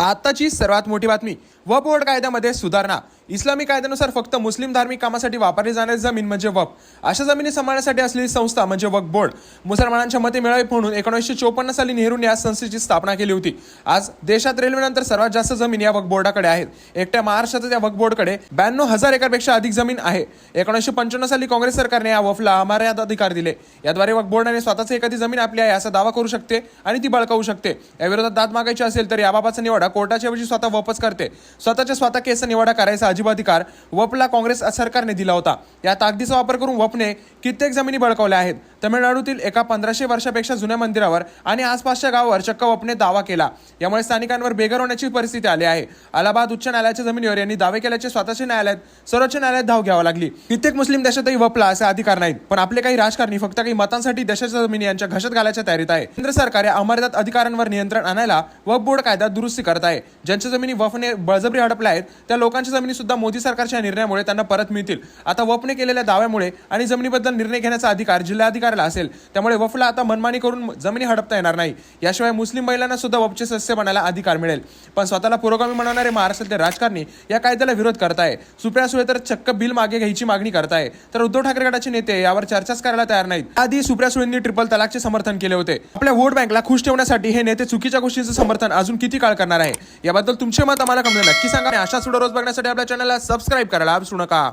आताची सर्वात मोठी बातमी. वप बोर्ड कायद्यामध्ये सुधारणा. इस्लामी कायद्यानुसार फक्त मुस्लिम धार्मिक कामासाठी वापरली जाणारी जमीन म्हणजे वप. अशा जमिनी सांभाळण्यासाठी असलेली संस्था म्हणजे वक बोर्ड. मुसलमानांच्या मते मिळावी म्हणून एकोणीसशे चोपन्न साली नेहरूंनी या संस्थेची स्थापना केली होती. आज देशात रेल्वेनंतर सर्वात जास्त जमीन या वक बोर्डाकडे आहेत. एकट्या महाराष्ट्रात या वक बोर्डकडे ब्याण्णव हजार एकरपेक्षा अधिक जमीन आहे. एकोणीसशे पंच्याण्णव साली काँग्रेस सरकारने या वफला अमर्याद अधिकार दिले. याद्वारे वक बोर्डाने स्वतःच एखादी जमीन आपली आहे असा दावा करू शकते आणि ती बळकावू शकते. या विरोधात दाद मागायची असेल तर याबाबतचा निवाडा कोर्टाच्या ऐवजी स्वतः वपच करते. स्वतःच्या स्वतः केसचा निवाडा करायचा अजिब अधिकार वपला काँग्रेस सरकारने दिला होता. या ताकदीचा वापर करून वपने कित्येक जमिनी बळकावल्या आहेत. तमिळनाडूतील एका पंधराशे वर्षापेक्षा जुन्या मंदिरावर आणि आसपासच्या गावावर चक्क वपने दावा केला. यामुळे स्थानिकांवर बेघर होण्याची परिस्थिती आली आहे. अलाहाबाद उच्च न्यायालयाच्या जमिनीवर यांनी दावे केल्याचे स्वतःच्या न्यायालयात सर्वोच्च न्यायालयात धाव घ्यावा लागली. कित्येक मुस्लिम देशातही वपला असे अधिकार नाहीत. पण आपले काही राजकारणी फक्त काही मतांसाठी देशाच्या जमिनी यांच्या घशात घालायच्या तयारीत आहे केंद्र सरकार या अमर्याद अधिकारांवर नियंत्रण आणायला वफ बोर्ड कायदा दुरुस्ती करत आहे. ज्यांच्या जमिनी वफने बळजबरी हडपल्या आहेत त्या लोकांच्या जमिनी सुद्धा मोदी सरकारच्या या निर्णयामुळे त्यांना परत मिळतील. आता वफने केलेल्या दाव्यामुळे आणि जमिनीबद्दल निर्णय घेण्याचा अधिकार जिल्हाधिकाऱ्याला असेल त्यामुळे वफला आता मनमानी करून जमिनी हडपता येणार नाही. याशिवाय मुस्लिम महिलांना सुद्धा वफचे सदस्य बनायला अधिकार मिळेल. पण स्वतःला पुरोगामी म्हणणारे महाराष्ट्रातले राजकारणी या कायद्याला विरोध करत आहे सुप्रिया सुळे तर चक्क बिल मागे घ्यायची मागणी करत आहे तर उद्धव ठाकरे गटाचे नेते यावर चर्चाच करायला तयार नाहीत. आधी सुप्रिया सुळेंनी ट्रिपल तलाकचे समर्थन केले होते. आपल्या वोट बँकला खुश ठेवण्यासाठी हे नेते चुकीच्या गोष्टीचं समर्थन अजून किती काळ करणार आहे याबद्दल तुमचे मत आम्हाला कमेंट नक्की सांगा अशा अशाच व्हिडिओ रोज बघण्यासाठी आपल्या चॅनलला सबस्क्राईब करायला विसरू नका.